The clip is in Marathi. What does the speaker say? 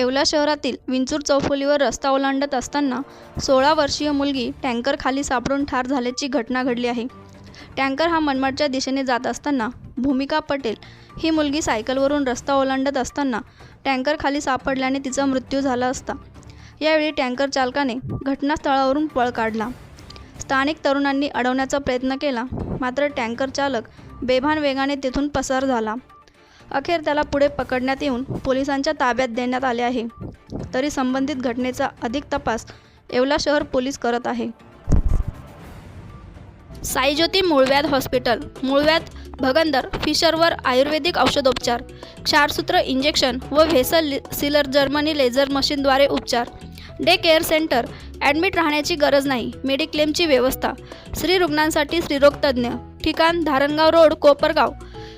येवला शहरातील विंचूर चौफुलीवर रस्ता ओलांडत असताना सोळा वर्षीय मुलगी टँकर खाली सापडून ठार झाल्याची घटना घडली आहे. टँकर हा मनमाडच्या दिशेने जात असताना भूमिका पटेल ही मुलगी सायकलवरून रस्ता ओलांडत असताना टँकर खाली सापडल्याने तिचा मृत्यू झाला असता. यावेळी टँकर चालकाने घटनास्थळावरून पळ काढला. स्थानिक तरुणांनी अडवण्याचा प्रयत्न केला मात्र टँकर चालक बेभान वेगाने तेथून पसार झाला. अखेर त्याला पुढे पकडण्यात येऊन पोलिसांच्या ताब्यात देण्यात आले आहे. तरी संबंधित घटनेचा अधिक तपास येवला शहर पोलीस करत आहे. साईज्योती मूळव्याध हॉस्पिटल मूळव्याध भगंदर फिशरवर आयुर्वेदिक औषधोपचार क्षारसूत्र इंजेक्शन व व्हेसल सिलर जर्मनी लेझर मशीनद्वारे उपचार डे केअर सेंटर ॲडमिट राहण्याची गरज नाही मेडिक्लेमची व्यवस्था स्त्री रुग्णांसाठी स्त्रीरोगतज्ञ ठिकाण धारणगाव रोड कोपरगाव